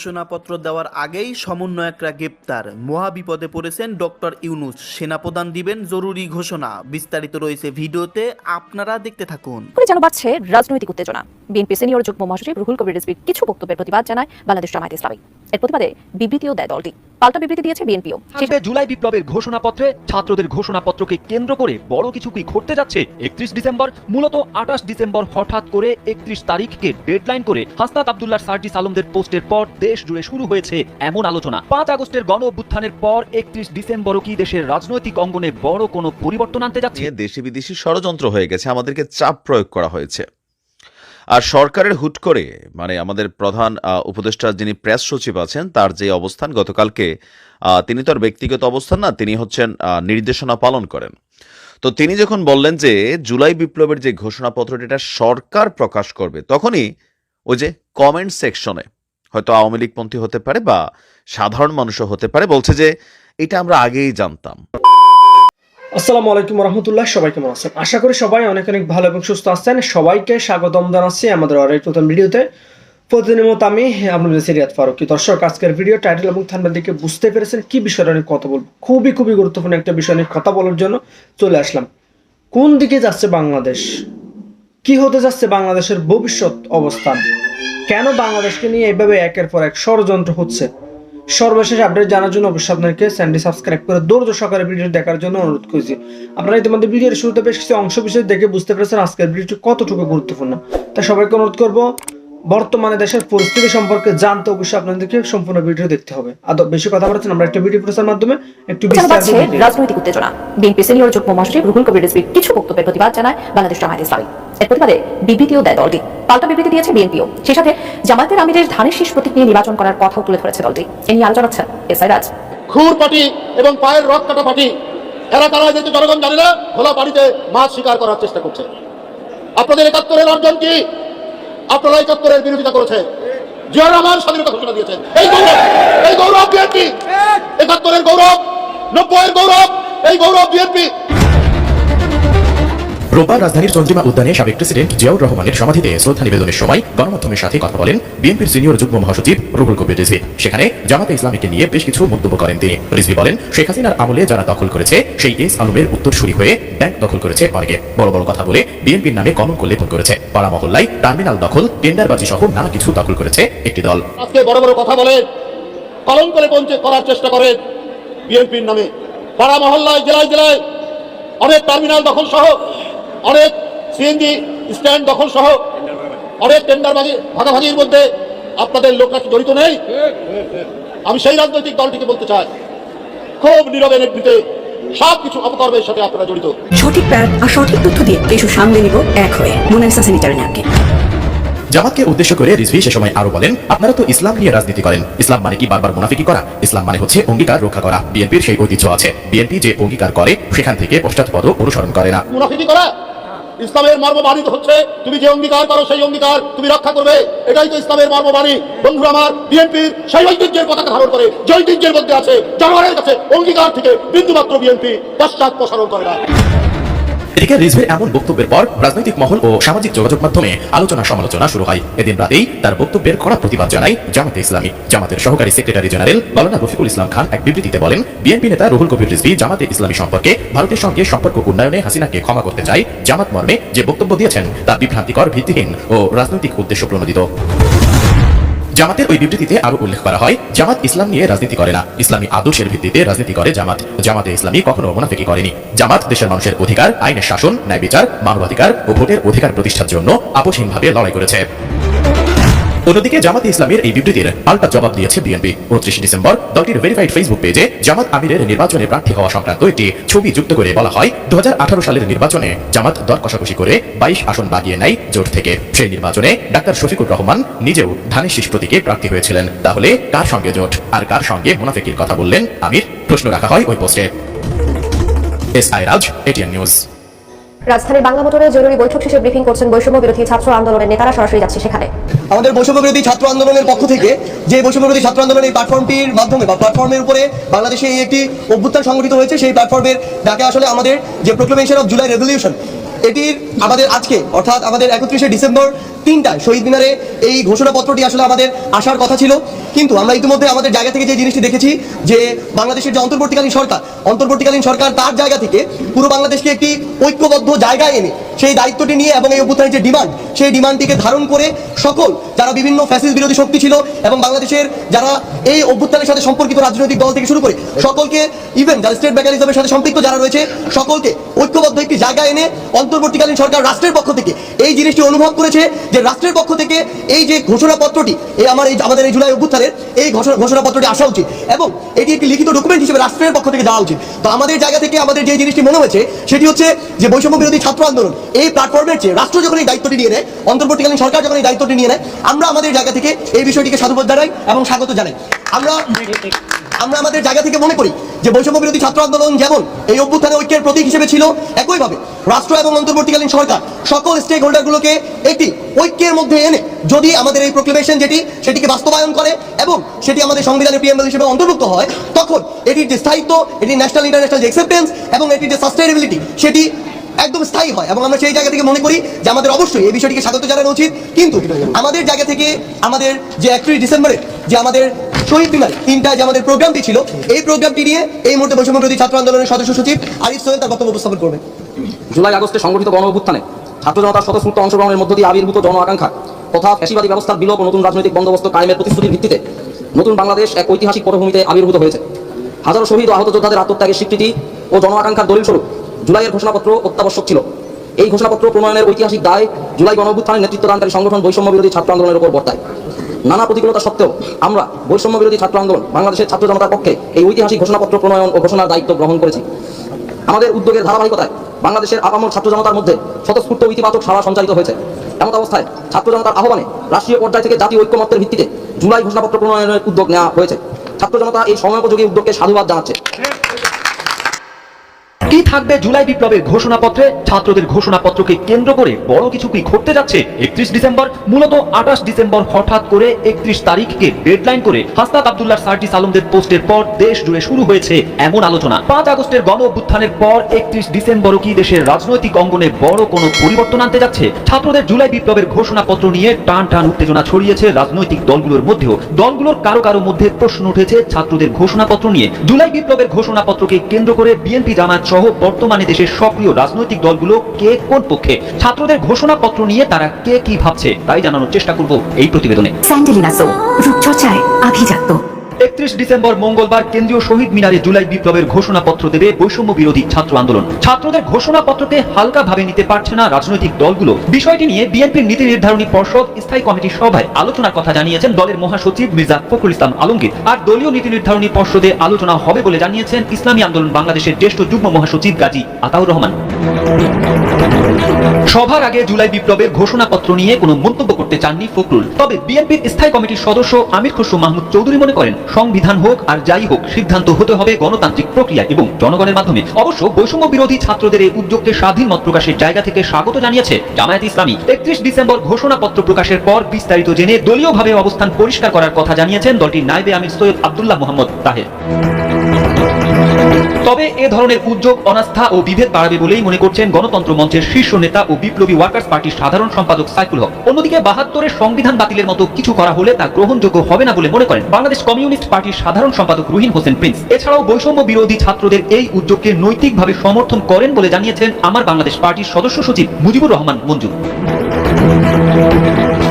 ঘোষণাপত্র দেওয়ার আগেই সমন্বয়করা গ্রেপ্তার। মহাবিপদে পড়েছেন ডক্টর ইউনুস। সেনাপ্রধান দিবেন জরুরি ঘোষণা। বিস্তারিত রয়েছে ভিডিওতে আপনারা দেখতে থাকুন। যেন বাড়ছে রাজনৈতিক উত্তেজনা। বিএনপি সিনিয়র যুগ্ম মহাসচিব রুহুল কবির রিজভির কিছু বক্তব্যের প্রতিবাদ জানায় বাংলাদেশ জামায়াত ইসলামী। এর প্রতিবাদে বিবৃতিও দেয় দলটি। পাল্টা বিবৃতি দিয়েছে বিএনপিও। থাকবে জুলাই বিপ্লবের ঘোষণাপত্রে ছাত্রদের ঘোষণাপত্রকে কেন্দ্র করে বড় কিছু কি ঘটতে যাচ্ছে? একত্রিশ ডিসেম্বর মূলত আঠাশ ডিসেম্বর হঠাৎ করে একত্রিশ তারিখকে ডেডলাইন করে হাসনাত আবদুল্লাহ সার্জিস আলমদের পোস্টের পর দেশ জুড়ে শুরু হয়েছে এমন আলোচনা। পাঁচ আগস্টের গণ অভ্যুত্থানের পর একত্রিশ ডিসেম্বরও কি দেশের রাজনৈতিক অঙ্গনে বড় কোনো পরিবর্তন আনতে যাচ্ছে? দেশি বিদেশি ষড়যন্ত্র হয়ে গেছে আমাদেরকে চাপ প্রয়োগ করা হয়েছে। আর সরকারের হুট করে মানে আমাদের প্রধান আহ, উপদেষ্টা যিনি প্রেস সচিব আছেন তার যে অবস্থান গতকালকে তিনি তো আর ব্যক্তিগত অবস্থান না তিনি হচ্ছেন নির্দেশনা পালন করেন। তো তিনি যখন বললেন যে জুলাই বিপ্লবের যে ঘোষণাপত্রটি এটা সরকার প্রকাশ করবে তখনই ওই যে কমেন্ট সেকশনে হয়তো আওয়ামী লীগপন্থী হতে পারে বা সাধারণ মানুষও হতে পারে, বলছে যে এটা আমরা আগেই জানতাম। আসসালামু আলাইকুম রহমতুল্লাহ, সবাই কেমন আছেন? আশা করি সবাই অনেক অনেক ভালো এবং সুস্থ আছেন। সবাইকে স্বাগতম জানাচ্ছি আমাদের আরেক নতুন ভিডিওতে। প্রতিদিনের মতো আমি আপনাদের সিরিয়াত ফারুকি। দর্শক, আজকের ভিডিও টাইটেল এবং থাম্বনেল দেখে বুঝতে পেরেছেন কি বিষয়টা নিয়ে কথা বলব। খুবই খুবই গুরুত্বপূর্ণ একটা বিষয় নিয়ে কথা বলার জন্য চলে আসলাম। কোন দিকে যাচ্ছে বাংলাদেশ? কি হতে যাচ্ছে বাংলাদেশের ভবিষ্যৎ অবস্থান? কেন বাংলাদেশকে নিয়ে এভাবে একের পর এক ষড়যন্ত্র হচ্ছে? সর্বশেষ আপডেট জানার জন্য অবশ্যই আপনাকে চ্যানেলটি সাবস্ক্রাইব করে ধৈর্য সকালে ভিডিও দেখার জন্য অনুরোধ করছি। আপনারা ইতিমধ্যে ভিডিওর শুরুতে বেশ কিছু অংশ বিশেষ দেখে বুঝতে পেরেছেন আজকের ভিডিওটি কতটুকু গুরুত্বপূর্ণ। তাই সবাইকে অনুরোধ করব বর্তমানে দেশের পরিস্থিতি সম্পর্কে জানতে অবশ্যই আপনাদেরকে সম্পূর্ণ ভিডিও দেখতে হবে। আর বেশি কথা বলছেন আমরা একটা ভিডিও প্রচার মাধ্যমে একটু বিস্তারিত। রাজনৈতিক উত্তেজনা। বিএনপি সিনিয়র যুগ্ম মহাসচিব রুহুল কবির রিজভির কিছু বক্তব্যের প্রতিবাদ জানায় বাংলাদেশ জামায়াত ইসলামী। এর প্রতিবাদে বিবৃতিও দেয় দলটি। পাল্টা বিবৃতি দিয়েছে বিএনপিও। সেই সাথে জামায়াতের আমিরের ধানের শীষ প্রতীক নিয়ে নির্বাচন করার কথাও তুলে ধরেছে দলটি। এ নিয়ে আলোচনা হচ্ছেন এস আই রাজ। খুর পাটি এবং পায়ের রক কাটা পাটি। এরা তারা যেহেতু জনগণ জানে না খোলা বাড়িতে মাছ শিকার করার চেষ্টা করছে। আপনাদের একাত্তরের অর্জন কি? আপনারা চত্বরের বিরোধিতা করেছেন জিয়াউর রহমান স্বাধীনতা ঘোষণা দিয়েছেন এই গৌরব এই গৌরব বিএনপি। একাত্তরের গৌরব, নব্বইয়ের গৌরব, এই গৌরব বিএনপি। রোববার রাজধানীর চন্দ্রিমা উদ্যানে সাবেক প্রেসিডেন্ট জিয়াউর রহমানের সমাধিতে শ্রদ্ধা নিবেদনের সময় গণমাধ্যমের সাথে কথা বলেন বিএনপির সিনিয়র যুগ্ম মহাসচিব রুহুল কবির রিজভি। সেখানে জামাতে ইসলামীকে নিয়ে বেশ কিছু মন্তব্য করেন তিনি। রিজভি বলেন, শেখ হাসিনার আমলে যারা দখল করেছে, সেই এস আলমের উত্তরসূরি হয়ে ব্যাংক দখল করেছে অনেকে। বড় বড় কথা বলে বিএনপির নামে কলঙ্ক লেপন করেছে। পাড়া মহল্লায় টার্মিনাল দখল, টেন্ডারবাজি সহ নানা কিছু দখল করেছে একটি দল। আজকে বড় বড় কথা বলে কলঙ্ক লেপন করার চেষ্টা করেন বিএনপির নামে। পাড়া মহল্লায়, জেলায় জেলায় অনেক টার্মিনাল দখল সহ অনেক সিএনজি স্ট্যান্ড দখল সহ অনেক টেন্ডার ভাগাভাগির মধ্যে আপনাদের লোকরা জড়িত নেই? আমি সেই রাজনৈতিক দলটিকে বলতে চাই খুব নীরবে নেতৃত্বে সব কিছু অপকর্মের সাথে আপনারা জড়িত। সঠিক প্যাড আর সঠিক তথ্য দিয়ে এসব সামলে নিব এক হয়ে। মোনালিসা ন্যাপকিন জামাতকে উদ্দেশ্য করে রিজভি সে সময় আরও বলেন আপনারা তো ইসলাম নিয়ে রাজনীতি করেন। ইসলাম মানে কি বারবার মুনাফিকি করা? ইসলাম মানে হচ্ছে অঙ্গীকার রক্ষা করা। বিএনপির সেই ঐতিহ্য আছে। বিএনপি যে অঙ্গীকার করে সেখান থেকে পশ্চাৎপদ অনুসরণ করে না। মুনাফিকি করা? ইসলামের মর্মবাণী হচ্ছে, তুমি যে অঙ্গীকার করো সেই অঙ্গীকার তুমি রক্ষা করবে। এটাই তো ইসলামের মর্মবাণী। বন্ধু আমার, বিএনপির সেই ঐতিহ্যের পতাকা ধারণ করে, যে ঐতিহ্যের মধ্যে আছে জনগণের কাছে অঙ্গীকার থেকে বিন্দুমাত্র বিএনপি পশ্চাৎ প্রসারণ করে না। এদিকে রিজভির এমন বক্তব্যের পর রাজনৈতিক মহল ও সামাজিক যোগাযোগ মাধ্যমে আলোচনা সমালোচনা শুরু হয়। এদিন রাতেই তার বক্তব্যের কড়া প্রতিবাদ জানায় জামাতে ইসলামী। জামাতের সহকারী সেক্রেটারি জেনারেল মাওলানা রফিকুল ইসলাম খান এক বিবৃতিতে বলেন, বিএনপি নেতা রুহুল কবির রিজভি জামাতে ইসলামী সম্পর্কে ভারতের সঙ্গে সম্পর্ক উন্নয়নে হাসিনাকে ক্ষমা করতে চায়। জামাত মর্মে যে বক্তব্য দিয়েছেন, তা বিভ্রান্তিকর, ভিত্তিহীন ও রাজনৈতিক উদ্দেশ্য প্রণোদিত। জামাতের ওই বিবৃতিতে আরও উল্লেখ করা হয়, জামাত ইসলাম নিয়ে রাজনীতি করে না। ইসলামী আদর্শের ভিত্তিতে রাজনীতি করে জামাত। জামাতে ইসলামী কখনো মোনাফিকি করেনি। জামাত দেশের মানুষের অধিকার, আইনের শাসন, ন্যায় বিচার, মানবাধিকার ও ভোটের অধিকার প্রতিষ্ঠার জন্য আপোষহীনভাবে লড়াই করেছে। অন্যদিকে জামাতে ইসলামের এই বিবৃতির পাল্টা জবাব দিয়েছে বিএনপি। উনত্রিশ ডিসেম্বর দলটির ভেরিফাইড ফেসবুক পেজে জামাত আমিরের নির্বাচনে প্রার্থী হওয়া সংক্রান্ত একটি ছবি যুক্ত করে বলা হয় দু সালের নির্বাচনে জামাত দর কষাকষি করে বাইশ আসন বাগিয়ে নেয় জোট থেকে। সেই নির্বাচনে ডাক্তার শফিকুর রহমান নিজেও ধানের শীষ প্রতীকে প্রার্থী হয়েছিলেন। তাহলে কার সঙ্গে জোট? আর কার সঙ্গে মুনাফিকির কথা বললেন আমির? প্রশ্ন রাখা হয় ওই পোস্টে। S I Raj ATN news রাজধানীর বাংলা মোটরে জরুরি বৈঠক শেষে ব্রিফিং করছেন বৈষম্য বিরোধী ছাত্র আন্দোলনের নেতারা সরাসরি যাচ্ছে সেখানে। আমাদের বৈষম্য বিরোধী ছাত্র আন্দোলনের পক্ষ থেকে যে বৈষম্য বিরোধী ছাত্র আন্দোলনের এই প্ল্যাটফর্মটির মাধ্যমে বা প্ল্যাটফর্মের উপরে বাংলাদেশে এই একটি অভ্যুত্থান সংগঠিত হয়েছে, সেই প্ল্যাটফর্মের ডাকে আসলে আমাদের যে প্রোক্লেমেশন অফ জুলাই রেভলিউশন এটির আমাদের আজকে, অর্থাৎ আমাদের একত্রিশে ডিসেম্বর তিনটায় শহীদ মিনারে এই ঘোষণাপত্রটি আসলে আমাদের আসার কথা ছিল। কিন্তু আমরা ইতিমধ্যে আমাদের জায়গা থেকে যে জিনিসটি দেখেছি, যে বাংলাদেশের যে অন্তর্বর্তীকালীন সরকার অন্তর্বর্তীকালীন সরকার তার জায়গা থেকে পুরো বাংলাদেশকে একটি ঐক্যবদ্ধ জায়গায় এনে সেই দায়িত্বটি নিয়ে এবং এই অভ্যুত্থানের যে ডিমান্ড, সেই ডিমান্ডটিকে ধারণ করে সকল যারা বিভিন্ন ফ্যাসিস বিরোধী শক্তি ছিল এবং বাংলাদেশের যারা এই অভ্যুত্থানের সাথে সম্পর্কিত রাজনৈতিক দল থেকে শুরু করে সকলকে ইভেন যারা স্টেট মেকানিজমের সাথে সম্পৃক্ত যারা রয়েছে, সকলকে ঐক্যবদ্ধ একটি জায়গা এনে অন্তর্বর্তীকালীন সরকার রাষ্ট্রের পক্ষ থেকে এই জিনিসটি অনুভব করেছে যে রাষ্ট্রের পক্ষ থেকে এই যে ঘোষণাপত্রটি এই আমার এই, আমাদের এই জুলাই অভ্যুত্থানের এই ঘোষণা, ঘোষণাপত্রটি আসা উচিত এবং এটি একটি লিখিত ডকুমেন্ট হিসেবে রাষ্ট্রের পক্ষ থেকে যাওয়া উচিত। তো আমাদের জায়গা থেকে আমাদের যে জিনিসটি মনে হয়েছে, সেটি হচ্ছে যে বৈষম্য বিরোধী ছাত্র আন্দোলন এই প্ল্যাটফর্মের চেয়ে রাষ্ট্র যখন এই দায়িত্বটি নিয়ে নেয়, অন্তর্বর্তীকালীন সরকার যখন এই দায়িত্বটি নিয়ে নেয়, আমরা আমাদের জায়গা থেকে এই বিষয়টিকে সাধুবাদ জানাই এবং স্বাগত জানাই। আমরা আমরা আমাদের জায়গা থেকে মনে করি যে বৈষম্য বিরোধী ছাত্র আন্দোলন যেমন এই অভ্যুত্থানে ঐক্যের প্রতীক হিসেবে ছিল, একইভাবে রাষ্ট্র এবং অন্তর্বর্তীকালীন সরকার সকল স্টেক হোল্ডারগুলোকে একটি ঐক্যের মধ্যে এনে যদি আমাদের এই প্রোক্লেমেশন যেটি, সেটিকে বাস্তবায়ন করে এবং সেটি আমাদের সংবিধানের পিএমএল হিসেবে অন্তর্ভুক্ত হয়, তখন এটির যে স্থায়িত্ব এটি ন্যাশনাল ইন্টারন্যাশনাল যে অ্যাকসেপ্টেন্স এবং এটির যে সাস্টেনেবিলিটি সেটি একদম স্থায়ী হয় এবং আমরা সেই জায়গা থেকে মনে করি যে আমাদের অবশ্যই এই বিষয়টিকে স্বাগত জানানো উচিত। কিন্তু আমাদের জায়গা থেকে আমাদের যে একত্রিশ ডিসেম্বরে যে আমাদের শহীদ মিনারে তিনটা যে আমাদের প্রোগ্রামটি ছিল, এই প্রোগ্রামটি নিয়ে এই মুহূর্তে বৈষম্য বিরোধী ছাত্র আন্দোলনের সদস্য সচিব আরিফ সোহেল তার বক্তব্য উপস্থাপন করবেন। জুলাই আগস্টে সংগঠিত গণ অভ্যুত্থানে ছাত্র জনতার স্বতঃস্ফূর্ত অংশগ্রহণের মধ্য দিয়ে আবির্ভূত জন আকাঙ্ক্ষা তথা ফ্যাসিবাদী ব্যবস্থার বিলোপ নতুন রাজনৈতিক বন্দোবস্ত কায়েমের প্রতিশ্রুতির ভিত্তিতে নতুন বাংলাদেশ এক ঐতিহাসিক পটভূমিতে আবির্ভূত হয়েছে। হাজারো শহীদ ও আহত যোদ্ধাদের আত্মত্যাগের স্বীকৃতি ও জন আকাঙ্ক্ষার দলিল স্বরূপ জুলাইয়ের ঘোষণাপত্র অত্যাবশ্যক ছিল। এই ঘোষণাপত্র প্রণয়নের ঐতিহাসিক দায় জুলাই গণ অভ্যুত্থানের নেতৃত্বদানকারী সংগঠন বৈষম্য বিরোধী ছাত্র আন্দোলনের উপর বর্তায়। নানা প্রতিকূলতা সত্ত্বেও আমরা বৈষম্য বিরোধী ছাত্র আন্দোলন, বাংলাদেশের ছাত্র জনতার পক্ষে এই ঐতিহাসিক ঘোষণাপত্র প্রণয়ন ও ঘোষণার দায়িত্ব গ্রহণ করেছি। আমাদের উদ্যোগের ধারাবাহিকতায় বাংলাদেশের আপামর ছাত্র জনতার মধ্যে স্বতঃস্ফূর্ত ইতিবাচক সাড়া সঞ্চালিত হয়েছে। এমন অবস্থায় ছাত্র জনতার আহ্বানে রাষ্ট্রীয় পর্যায় থেকে জাতীয় ঐক্যমত্যের ভিত্তিতে জুলাই ঘোষণাপত্র প্রণয়নের উদ্যোগ নেওয়া হয়েছে। ছাত্র জনতা এই সময়োপযোগী উদ্যোগকে সাধুবাদ জানাচ্ছে। কি থাকবে জুলাই বিপ্লবের ঘোষণাপত্রে? ছাত্রদের ঘোষণাপত্রকে কেন্দ্র করে বড় কিছু কি ঘটতে যাচ্ছে? একত্রিশ ডিসেম্বর, মূলত আঠাশ ডিসেম্বর হঠাৎ করে একত্রিশ তারিখকে ডেডলাইন করে হাসনাত আবদুল্লাহ সার্জিস আলমদের পোস্টের পর দেশ জুড়ে শুরু হয়েছে এমন আলোচনা। পাঁচ আগস্টের গণ অভ্যুত্থানের পর একত্রিশ ডিসেম্বরও কি দেশের রাজনৈতিক অঙ্গনে বড় কোনো পরিবর্তন আনতে যাচ্ছে? ছাত্রদের জুলাই বিপ্লবের ঘোষণাপত্র নিয়ে টান টান উত্তেজনা ছড়িয়েছে রাজনৈতিক দলগুলোর মধ্যেও। দলগুলোর কারও কারও মধ্যে প্রশ্ন উঠেছে ছাত্রদের ঘোষণাপত্র নিয়ে। জুলাই বিপ্লবের ঘোষণাপত্রকে কেন্দ্র করে বিএনপি জামায়াত বর্তমানে দেশের সক্রিয় রাজনৈতিক দলগুলো কে কোন পক্ষে? ছাত্রদের ঘোষণাপত্র নিয়ে তারা কে কি ভাবছে, তাই জানানোর চেষ্টা করব এই প্রতিবেদনে। রূপচর্চায় আভিজাত্য। একত্রিশ ডিসেম্বর মঙ্গলবার কেন্দ্রীয় শহীদ মিনারে জুলাই বিপ্লবের ঘোষণাপত্র দেবে বৈষম্য বিরোধী ছাত্র আন্দোলন। ছাত্রদের ঘোষণাপত্রকে হালকা ভাবে নিতে পারছে না রাজনৈতিক দলগুলো। বিষয়টি নিয়ে বিএনপির নীতি নির্ধারণী পর্ষদ, স্থায়ী কমিটির সভায় আলোচনার কথা জানিয়েছেন দলের মহাসচিব মির্জা ফখরুল ইসলাম আলমগীর। আর দলীয় নীতি নির্ধারণী পর্ষদে আলোচনা হবে বলে জানিয়েছেন ইসলামী আন্দোলন বাংলাদেশের জ্যেষ্ঠ যুগ্ম মহাসচিব গাজী আতাউর রহমান। সভার আগে জুলাই বিপ্লবের ঘোষণাপত্র নিয়ে কোনো মন্তব্য করতে চাননি ফখরুল। তবে বিএনপির স্থায়ী কমিটির সদস্য আমির খসরু মাহমুদ চৌধুরী মনে করেন সংবিধান হোক আর যাই হোক, সিদ্ধান্ত হতে হবে গণতান্ত্রিক প্রক্রিয়া এবং জনগণের মাধ্যমে। অবশ্য বৈষম্য বিরোধী ছাত্রদের এই উদ্যোগকে স্বাধীন মত প্রকাশের জায়গা থেকে স্বাগত জানিয়েছে জামায়াত ইসলামী। একত্রিশ ডিসেম্বর ঘোষণাপত্র প্রকাশের পর বিস্তারিত জেনে দলীয়ভাবে অবস্থান পরিষ্কার করার কথা জানিয়েছেন দলটির নাইবে আমির সৈয়দ আবদুল্লাহ মোহাম্মদ তাহের। তবে এ ধরনের উদ্যোগ অনাস্থা ও বিভেদ বাড়াবে বলেই মনে করছেন গণতন্ত্র মঞ্চের শীর্ষ নেতা ও বিপ্লবী ওয়ার্কার্স পার্টির সাধারণ সম্পাদক সাইফুল হক। অন্যদিকে বাহাত্তরের সংবিধান বাতিলের মতো কিছু করা হলে তা গ্রহণযোগ্য হবে না বলে মনে করেন বাংলাদেশ কমিউনিস্ট পার্টির সাধারণ সম্পাদক রুহিন হোসেন প্রিন্স। এছাড়াও বৈষম্য বিরোধী ছাত্রদের এই উদ্যোগকে নৈতিকভাবে সমর্থন করেন বলে জানিয়েছেন আমার বাংলাদেশ পার্টির সদস্য সচিব মুজিবুর রহমান মঞ্জু।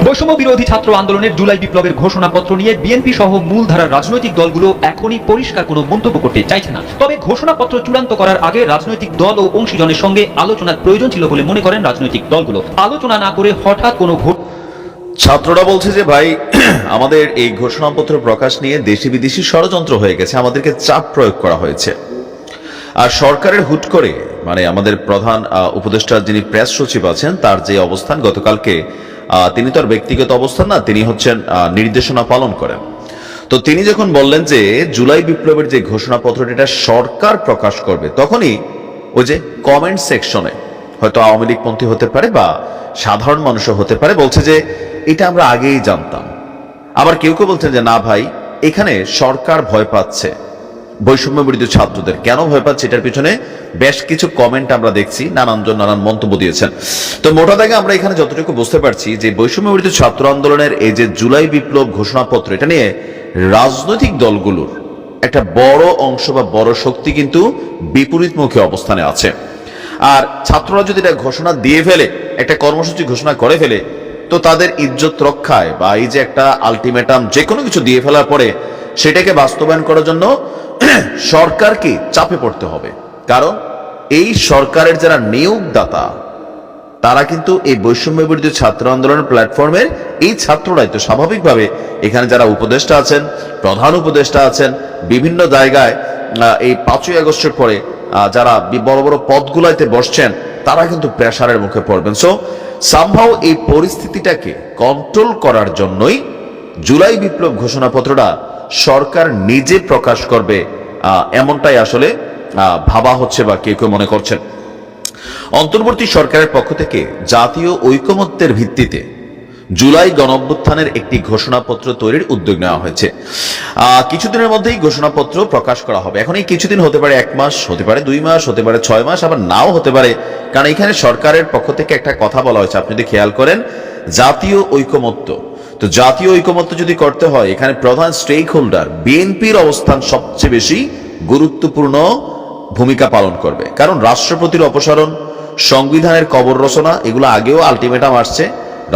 বৈষম্য বিরোধী ছাত্র আন্দোলনের জুলাই বিপ্লবের ঘোষণাপত্র নিয়ে বিএনপি সহ মূলধারার রাজনৈতিক দলগুলো এখনই পরিষ্কার কোনো মন্তব্য করতে চাইছে না। তবে ঘোষণাপত্র চূড়ান্ত করার আগে রাজনৈতিক দল ও অংশীজনের সঙ্গে আলোচনার প্রয়োজন ছিল বলে মনে করেন রাজনৈতিক দলগুলো। আলোচনা না করে হঠাৎ কোনো ছাত্ররা বলছে যে, ভাই, আমাদের এই ঘোষণাপত্র প্রকাশ নিয়ে দেশি বিদেশি ষড়যন্ত্র হয়ে গেছে। আমাদেরকে চাপ প্রয়োগ করা হয়েছে। আর সরকারের হুট করে মানে আমাদের প্রধান উপদেষ্টা যিনি প্রেস সচিব আছেন, তার যে অবস্থান, গতকালকে তিনি তো আর ব্যক্তিগত অবস্থান না, তিনি হচ্ছেন নির্দেশনা পালন করেন। তো তিনি যখন বললেন যে জুলাই বিপ্লবের যে ঘোষণাপত্রটি, এটা সরকার প্রকাশ করবে, তখনই ওই যে কমেন্ট সেকশনে হয়তো আওয়ামী লীগপন্থী হতে পারে বা সাধারণ মানুষও হতে পারে, বলছে যে এটা আমরা আগেই জানতাম। আবার কেউ কেউ বলছেন যে, না ভাই, এখানে সরকার ভয় পাচ্ছে। বৈষম্য বিরোধী ছাত্রদের। কেন ভয় পাচ্ছে এটার পিছনে? বেশ কিছু কমেন্ট আমরা দেখছি নানানজন নানান মন্তব্য দিয়েছেন। তো মোটা দাগে আমরা এখানে যতটুকু বুঝতে পারছি যে বৈষম্য বিরোধী ছাত্র আন্দোলনের এই যে জুলাই বিপ্লব ঘোষণাপত্র, এটা নিয়ে রাজনৈতিক দলগুলোর একটা বড় অংশ বা বড় শক্তি কিন্তু বিপরীতমুখী অবস্থানে আছে। আর ছাত্ররা যদি এটা ঘোষণা দিয়ে ফেলে, একটা কর্মসূচি ঘোষণা করে ফেলে, তো তাদের ইজ্জত রক্ষায় বা এই যে একটা আলটিমেটাম যে কোনো কিছু দিয়ে ফেলার পরে সেটাকে বাস্তবায়ন করার জন্য সরকারকে চাপে পড়তে হবে। কারণ এই সরকারের যারা নিয়োগদাতা, তারা কিন্তু এই বৈষম্য বিরোধী ছাত্র আন্দোলনের প্ল্যাটফর্মের এই ছাত্ররাই। তো স্বাভাবিকভাবে এখানে যারা উপদেষ্টা আছেন, প্রধান উপদেষ্টা আছেন, বিভিন্ন জায়গায় এই পাঁচই আগস্টের পরে যারা বড় বড় পদগুলাইতে বসছেন, তারা কিন্তু প্রেসারের মুখে পড়বেন। সো সামহাও এই পরিস্থিতিটাকে কন্ট্রোল করার জন্যই জুলাই বিপ্লব ঘোষণাপত্রটা সরকার নিজে প্রকাশ করবে এমনটাই আসলে ভাবা হচ্ছে বা কেউ কেউ মনে করছেন। অন্তর্বর্তী সরকারের পক্ষ থেকে জাতীয় ঐকমত্যের ভিত্তিতে জুলাই গণঅভ্যুত্থানের একটি ঘোষণাপত্র তৈরির উদ্যোগ নেওয়া হয়েছে। কিছুদিনের মধ্যেই ঘোষণাপত্র প্রকাশ করা হবে। এখন এই কিছুদিন হতে পারে এক মাস, হতে পারে দুই মাস, হতে পারে ছয় মাস, আবার নাও হতে পারে। কারণ এখানে সরকারের পক্ষ থেকে একটা কথা বলা হয়েছে, আপনি যদি খেয়াল করেন, জাতীয় ঐকমত্য তো জাতীয় ঐকমত্য যদি করতে হয়, এখানে প্রধান স্টেক হোল্ডার বিএনপির অবস্থান সবচেয়ে বেশি গুরুত্বপূর্ণ ভূমিকা পালন করবে। কারণ রাষ্ট্রপতির অপসারণ, সংবিধানের কবর রচনা, এগুলো আগেও আলটিমেটাম আসছে।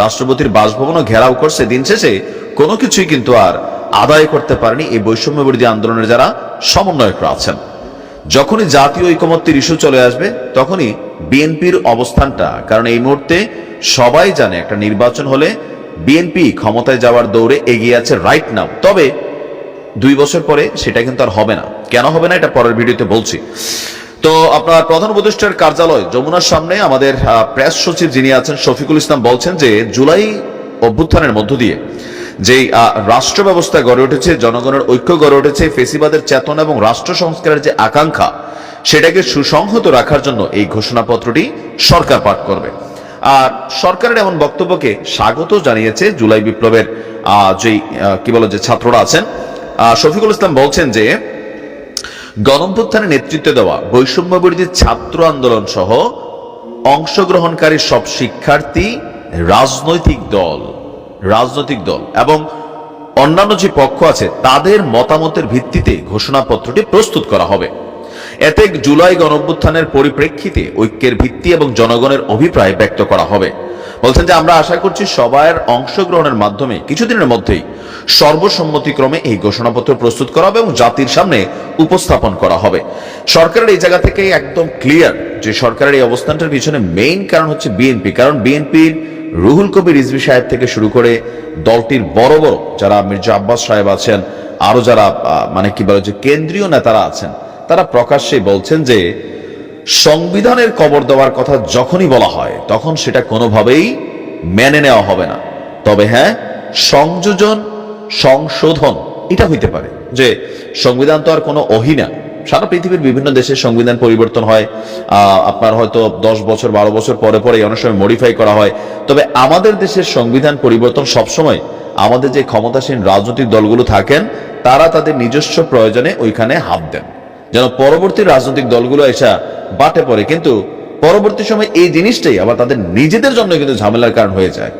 রাষ্ট্রপতির বাসভবনও ঘেরাও করছে দিন শেষে। কোনো কিছুই কিন্তু আর আদায় করতে পারেনি এই বৈষম্য বিরোধী আন্দোলনের যারা সমন্বয়করা আছেন। যখনই জাতীয় ঐকমত্যের ইস্যু চলে আসবে, তখনই বিএনপির অবস্থানটা, কারণ এই মুহূর্তে সবাই জানে একটা নির্বাচন হলে বিএনপি ক্ষমতায় যাওয়ার দৌড়ে এগিয়ে আছে রাইট নাও তবে দুই বছর পরে সেটা কিন্তু আর হবে না। কেন হবে না এটা পরের ভিডিওতে বলছি। তো আপনার প্রধান উপদেষ্টার কার্যালয় যমুনার সামনে আমাদের প্রেস সচিব যিনি আছেন শফিকুল ইসলাম বলছেন যে জুলাই অভ্যুত্থানের মধ্য দিয়ে আহ, রাষ্ট্র ব্যবস্থা গড়ে উঠেছে জনগণের ঐক্য গড়ে উঠেছে ফেসিবাদের চেতনা এবং রাষ্ট্র সংস্কারের যে আকাঙ্ক্ষা সেটাকে সুসংহত রাখার জন্য এই ঘোষণাপত্রটি সরকার পাঠ করবে। আর সরকারের এমন বক্তব্যকে স্বাগত জানিয়েছে জুলাই বিপ্লবের যেই কি বলে, যে ছাত্ররা আছেন। শফিকুল ইসলাম বলছেন যে গণঅভ্যুত্থানে নেতৃত্ব দেওয়া বৈষম্য বিরোধী ছাত্র আন্দোলন সহ অংশগ্রহণকারী সব শিক্ষার্থী রাজনৈতিক দল রাজনৈতিক দল এবং অন্যান্য যে পক্ষ আছে, তাদের মতামতের ভিত্তিতে ঘোষণাপত্রটি প্রস্তুত করা হবে। এতে জুলাই গণঅভ্যুত্থানের পরিপ্রেক্ষিতে ঐক্যের ভিত্তি এবং জনগণের অভিপ্রায় ব্যক্ত করা হবে। বলছেন যে, আমরা আশা করছি সবার অংশগ্রহণের মাধ্যমে কিছুদিনের মধ্যেই সর্বসম্মতিক্রমে এই ঘোষণাপত্র প্রস্তুত করা হবে এবং জাতির সামনে উপস্থাপন করা হবে। সরকারের এই জায়গা থেকে একদম ক্লিয়ার যে সরকারের এই অবস্থানটার পিছনে মেইন কারণ হচ্ছে বিএনপি কারণ বিএনপির রুহুল কবির রিজভি সাহেব থেকে শুরু করে দলটির বড় বড় যারা মির্জা আব্বাস সাহেব আছেন, আরও যারা মানে কি বলে যে কেন্দ্রীয় নেতারা আছেন তারা প্রকাশ্যে বলছেন যে, সংবিধানের কবর দেওয়ার কথা যখনই বলা হয়, তখন সেটা কোনোভাবেই মেনে নেওয়া হবে না। তবে হ্যাঁ সংযোজন, সংশোধন, এটা হইতে পারে যে, সংবিধান তো আর কোনো অহিনা সারা পৃথিবীর বিভিন্ন দেশের সংবিধান পরিবর্তন হয়। আপনার হয়তো দশ বছর, বারো বছর পরে পরে অনেক সময় মডিফাই করা হয়। তবে আমাদের দেশের সংবিধান পরিবর্তন সবসময় আমাদের যে ক্ষমতাসীন রাজনৈতিক দলগুলো থাকেন, তারা তাদের নিজস্ব প্রয়োজনে ওইখানে হাত দেন। যেন পরবর্তী রাজনৈতিক দলগুলো এসা বাটে পড়ে। কিন্তু পরবর্তী সময় এই জিনিসটাই আবার তাদের নিজেদের জন্য কিন্তু ঝামেলার কারণ হয়ে যায়।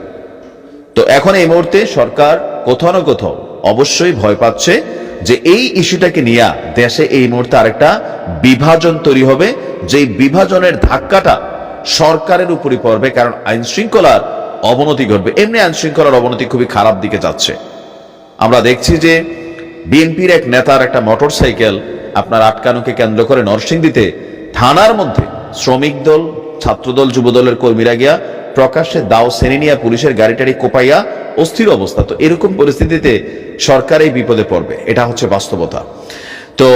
তো এখন এই মুহূর্তে সরকার কোথাও না কোথাও অবশ্যই ভয় পাচ্ছে যে এই ইস্যুটাকে নিয়ে দেশে এই মুহূর্তে আরেকটা বিভাজন তৈরি হবে, যেই বিভাজনের ধাক্কাটা সরকারের উপরই পড়বে, কারণ আইন শৃঙ্খলার অবনতি ঘটবে। এমনি আইন শৃঙ্খলার অবনতি খুবই খারাপ দিকে যাচ্ছে। আমরা দেখছি যে বিএনপির এক নেতার একটা মোটর সাইকেল আপনার আটকানোকে কেন্দ্র করে নরসিংদীতে থানার মধ্যে শ্রমিক দল ছাত্রদল যুবদলের কর্মীরা গিয়া প্রকাশ্যে দাও শ্রেণি নিয়ে পুলিশের গাড়িটারি কোপাইয়া অস্থির অবস্থা। তো এরকম পরিস্থিতিতে সরকার এই বিপদে পড়বে। এটা হচ্ছে বাস্তবতা। তো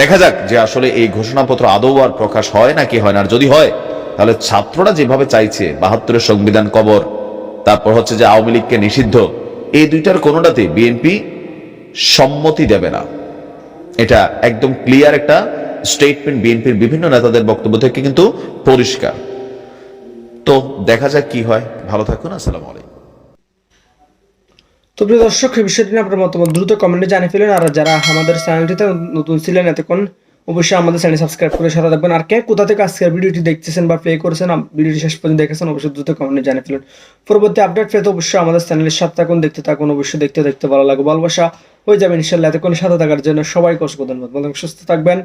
দেখা যাক যে আসলে এই ঘোষণাপত্র আদৌ আর প্রকাশ হয় নাকি হয় না। আর যদি হয়, তাহলে ছাত্ররা যেভাবে চাইছে, বাহাত্তরের সংবিধান কবর, তারপর হচ্ছে যে আওয়ামী লীগকে নিষিদ্ধ, এই দুইটার কোনোটাতে বিএনপি সম্মতি দেবে না। এটা একদম ক্লিয়ার একটা স্টেটমেন্ট বিএনপির বিভিন্ন নেতাদের বক্তব্য থেকে কিন্তু পরিষ্কার। তো দেখা যাক কি হয়। ভালো থাকুন, আসসালামু আলাইকুম। তো প্রিয় দর্শক এই বিষয়টি নিয়ে আপনার মতামত দ্রুত কমেন্টে জানিয়ে ফেলেন। আর যারা আমাদের চ্যানেলটিতে নতুন ছিলেন, এতক্ষণ অবশ্যই আমাদের চ্যানেল সাবস্ক্রাইব করে সাথে থাকবেন। আর কে কোথা থেকে আজকের ভিডিওটি দেখতেছেন বা প্লে করেছেন ভিডিওটি শেষ পর্যন্ত দেখেছেন, অবশ্যই দ্রুত কমেন্টে জানিয়ে ফেলুন। পরবর্তী আপডেট পেতে অবশ্যই আমাদের চ্যানেলের সাথে থাকুন, দেখতে থাকুন, অবশ্যই দেখতে দেখতে ভালো লাগবে। ভালোবাসা হয়ে যাবে ইনশাল্লাহ এতক্ষণ সাথে থাকার জন্য সবাই কষ্ট ধন্যবাদ। সুস্থ থাকবেন।